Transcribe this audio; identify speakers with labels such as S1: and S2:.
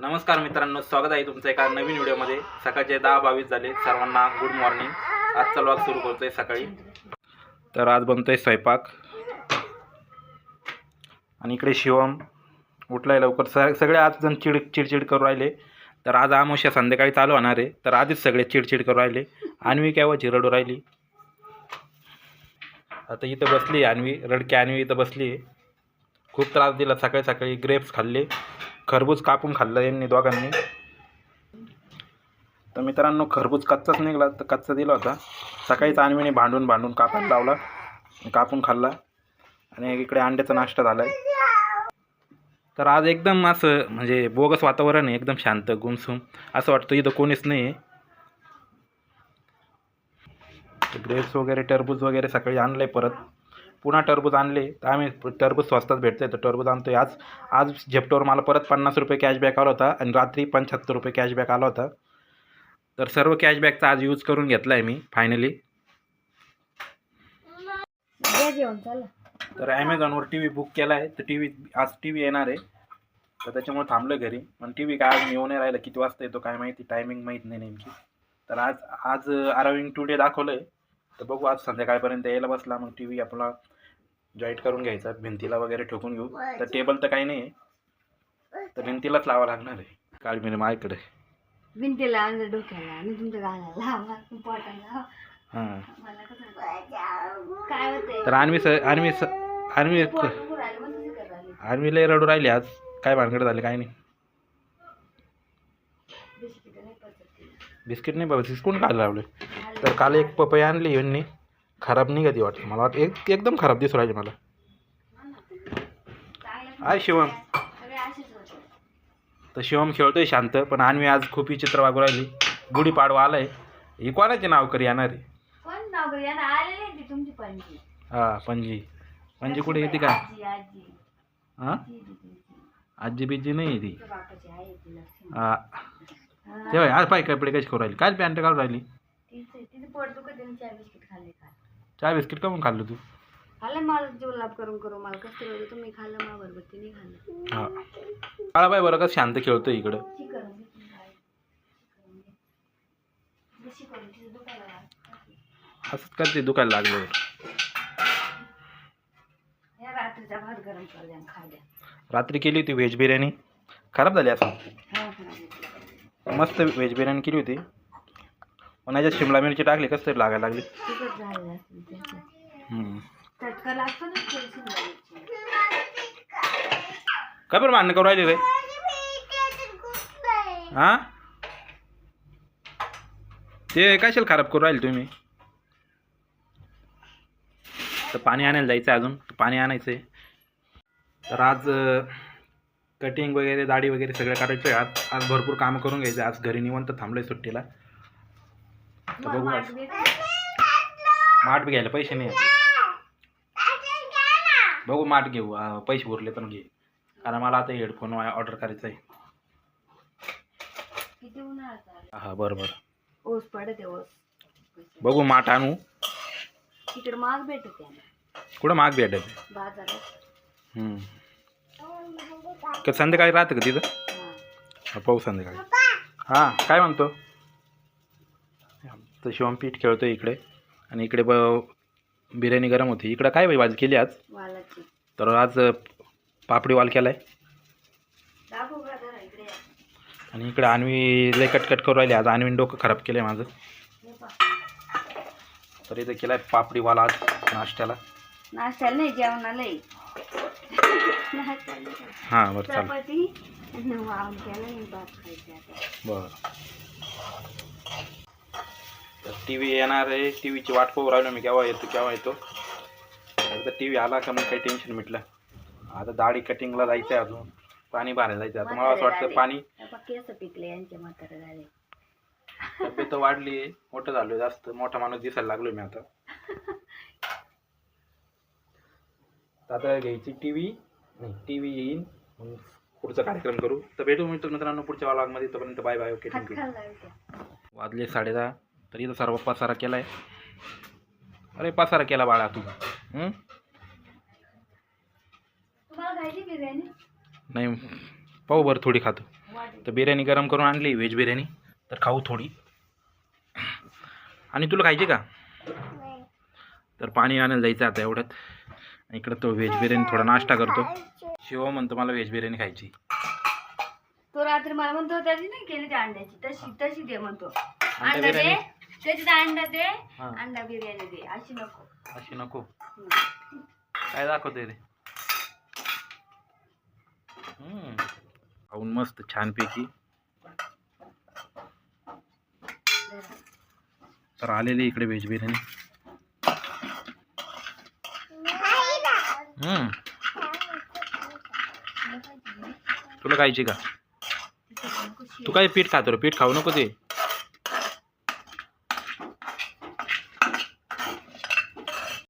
S1: नमस्कार मित्रांनो स्वागत आहे तुमचं एका नवीन व्हिडिओमध्ये. सकाळचे दहा बावीस झाले सर्वांना गुड मॉर्निंग आजचा व्लॉग सुरू करतोय सकाळी. तर आज बनतोय स्वयंपाक. आणि इकडे शिवम उठलाय लवकर. स सगळे आज जण चिड चिडचिड करू राहिले. तर आज आमुष्या संध्याकाळी चालू होणार आहे. तर आधीच सगळे चिडचिड करू राहिले. आणवी केव्हाची रडू राहिली. आता इथं बसली आहे अन्वी. रडकी अन्वी इथं बसली आहे. खूप त्रास दिला सकाळी सकाळी. ग्रेप्स खाल्ले. खरबूज कापून खाल्लं यांनी दोघांनी. तर मित्रांनो खरबूज कच्चाच निघाला तर कच्चा दिला होता. सकाळीच आणवीने भांडून भांडून कापायला लावला कापून खाल्ला. आणि इकडे अंड्याचा नाश्ता झाला आहे तर आज एकदम असं म्हणजे बोगस वातावरण आहे एकदम शांत गुमसुम. असं वाटतं इथं कोणीच नाही आहे ग्रेप्स वगैरे टरबूज वगैरे सकाळी आणलं आहे परत. पुन्हा टरबूज आणले तर आम्ही टरबूज स्वस्तात भेटते तर टरबूज आणतो आज आज झेप्टोवर मला परत पन्नास रुपये कॅशबॅक आला होता आणि रात्री पंच्याहत्तर रुपये कॅशबॅक आला होता. तर सर्व कॅशबॅकचा आज यूज करून घेतला आहे मी फायनली तर ॲमेझॉनवर टी व्ही बुक केला आहे तर टी व्ही आज टी व्ही येणार आहे. तर त्याच्यामुळे थांबलो घरी. पण टी व्ही काय आज येऊ नाही राहिला किती वाजता येतो काय माहिती टायमिंग माहीत नाही नेमकी. तर आज आज अराविंग टू डे दाखवलं आहे तर बघू आज संध्याकाळपर्यंत यायला बसला मग टी व्ही आपला जॉईट करून घ्यायचा भिंतीला वगैरे ठोकून घेऊ. तर टेबल तर काही नाही आहे तर भिंतीलाच लावा लागणार आहे. काळ मी माझ्याकडे.
S2: भिंतीला आणि डोक्याला आणि तुमच्या पोटाला
S1: हां.
S2: होतंय?
S1: तर आणवी स आणवी स आणवी
S2: पोट दुखू राहिलं, मग तसं करायला लागली.
S1: आणवी लय रडू राहिली आज. काय भानगड झाले काय नाही.
S2: बिस्किटं नाही
S1: बाबा बिस्कुट खायला लावले. तर काल एक पपई आणली यांनी. खराब निघती वाटतं मला वाटतं एक एकदम खराब दिसू राहिली मला. आय शिवम.
S2: सगळे असेच होते
S1: तर शिवम खेळतोय शांत पण आणवी आज खूप विचित्र वागू राहिली. गुढीपाडवा आलाय. ही कोणाचे नाव करी येणार आहे?
S2: कोण नाव? यांना आलेली आहे ती तुमची पणजी.
S1: हां पणजी. पणजी कुठे येते का
S2: आजी
S1: हां? बिजी नाही आहे ती.
S2: तुमच्या बापाची आहे ती लक्ष्मी.
S1: हां. तेव्हा आज पाय कपडे कशी करू राहिली? काय पॅन्ट काढून राहिली.
S2: तिचं तिचं पोट दुखत आहे, चार बिस्किट. खाल्ले का
S1: चहा बिस्किट का मग खाल्लं तू?
S2: खाल्लं मला जुलाब करून करून. मला कसं होतं तुम्ही खाल्लं मा बरोबर तिने खाल्लं.
S1: हां. बाय बरं कसं शांत खेळतोय इकडं. असंच करते दुखायला लागलं.
S2: या रात्रीचा भात गरम कर द्या खा द्या.
S1: रात्री केली होती व्हेज बिर्याणी? खराब झाली असं
S2: हा, हा.
S1: मस्त व्हेज बिर्याणी केली होती. पण याच्यात शिमला मिरची टाकली कसं तरी लागायला लागली
S2: तिखट झालेलं असेल त्याचं.
S1: हम्म.
S2: चटका लागतो ना थोडी शिमला मिरची.
S1: काय बरं भांडणं करू राहिली रे हां ते कशाला खराब करू राहिले तुम्ही तर पाणी आणायला जायचं आहे अजून तर पाणी आणायचं आहे तर आज कटिंग वगैरे दाढी वगैरे सगळं काढायचं आहे आज आज भरपूर कामं करून घ्यायचं. आज घरी निवंत थांबलं आहे सुट्टीला तर बघू आज.
S2: माठ बी-
S1: घ्यायला पैसे नाही. बघू माठ घेऊ. पैसे उरले तर घे. कारण मला आता हेडफोन ऑर्डर करायचा आहे. हा बरं बरं
S2: ओस पडत
S1: बघू माठ आणू.
S2: तिकडे माग भेटत
S1: कुठं माग भेटत. का संध्याकाळी राहतं का तिथं? पाहू संध्याकाळी. हां काय म्हणतो? तर शिवम पीठ खेळतो इकडे. आणि इकडे ब बिर्याणी गरम होती. इकडं काय बाई भाजी केली आज?
S2: वालाची.
S1: तर आज पापडी वाल केला आहे
S2: दाखवू का जरा इकडे या.
S1: आणि इकडे आणवी लय कटकट करू राहिली. आज आणवीन डोकं खराब केलं आहे माझं.
S2: हे पहा.
S1: तर इथं केला आहे पापडीवाला आज नाश्त्याला.
S2: नाश्त्याला नाही जेवणाला आहे. नाश्त्याला नाही.
S1: हां बरं चालेल.
S2: चपाती आणि वाम केला आणि भात खायचे आता.
S1: बरं. तर टी व्ही येणार आहे टी व्हीची वाट पाहू राहिलो मी केव्हा येतो केव्हा येतो. एकदा टी व्ही आला का मग काही टेन्शन मिटलं. आता दाढी कटिंगला जायचं आहे अजून पाणी भरायला जायचं. आता मला असं वाटतं पाणी
S2: केस पिकले यांचे म्हातारे झाले
S1: तब्येत वाढली आहे मोठं झालो जास्त मोठा माणूस दिसायला लागलो मी आता. आता घ्यायची टी व्ही नाही टी व्ही येईन मग पुढचा कार्यक्रम करू. तर भेटू मित्र मित्रांनो पुढच्या व्लॉगमध्ये तोपर्यंत बाय बाय ओके थँक्यू वाजले साडेदहा. तरी इथं सर्व पसारा केला आहे अरे पसारा केला बाळा तू. नाही पाहू बरं थोडी खातो. तर बिर्याणी गरम करून आणली व्हेज बिर्याणी. तर खाऊ थोडी. आणि तुला खायची का? तर पाणी आणायला जायचं आता एवढ्यात. इकडं तो व्हेज बिर्याणी थोडा नाश्ता करतो. शिव म्हणतो मला व्हेज बिर्याणी खायची.
S2: तो रात्री मला म्हणतो त्याची नाही केली त्या अंड्याची. तशी तशी दे म्हणतो. अंडा? त्याच्यात अंडा दे
S1: हा.
S2: अंडा बिर्याणी दे. अशी नको.
S1: अशी नको.
S2: हम्म.
S1: काय दाखवते रे? हम्म. खाऊन मस्त छानपैकी. तर आलेली इकडे व्हेज बिर्याणी. हम्म. तुला खायची का? तू काय पीठ खातो रे? पीठ खाऊ नको ते.